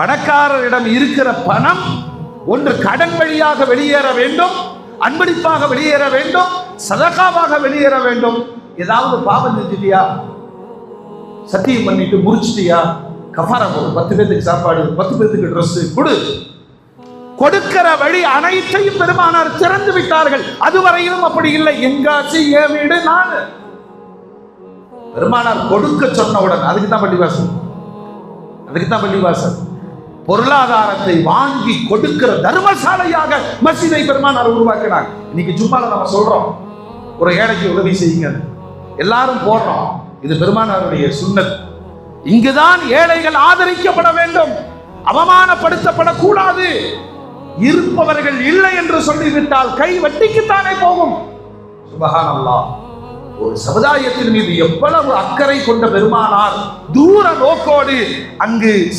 பணக்காரரிடம் இருக்கிற பணம் ஒன்று கடன் வழியாக வெளியேற வேண்டும் அன்பளிப்பாக வெளியேற வேண்டும் சதகாவாக வெளியேற வேண்டும். ஏதாவது பாவம் செஞ்சிட்டியா? சத்தியம் பண்ணிட்டு முடிச்சிட்டியா கஃபாரா போடு பத்து பேத்துக்கு சாப்பாடு பத்து பேத்துக்கு ட்ரெஸ் கொடு. கொடுக்கிற வழி அனைத்தையும் பெருமானார் திறந்து விட்டார்கள். அதுவரையிலும் அப்படி இல்லை. எங்காச்சு என் வீடு நான் பெருமானார் கொடுக்க சொன்னவுடன் அதுக்கு தான் பள்ளிவாசல். அதுக்கு தான் பள்ளிவாசல். பொருளாதாரத்தை வாங்கி கொடுக்கிற தர்மசாலையாக மசீதை பெருமானார் உருவாக்கினார். இன்னைக்கு சும்மால நம்ம சொல்றோம். ஒரு ஏழைக்கு உதவி செய்யுங்க. எல்லாரும் போடுறோம். இது பெருமானாருடைய சுண்ணத். இங்குதான் ஏழைகள் ஆதரிக்கப்பட வேண்டும். அவமானப்படுத்தப்படக்கூடாது. இருப்பவர்கள் இல்லை என்று சொல்லிவிட்டால் கை வட்டிக்குத்தானே போகும். ஒரு சமுதாயத்தின் மீது எவ்வளவு அக்கறை கொண்ட பெருமானார் தூர நோக்கோடு அங்கு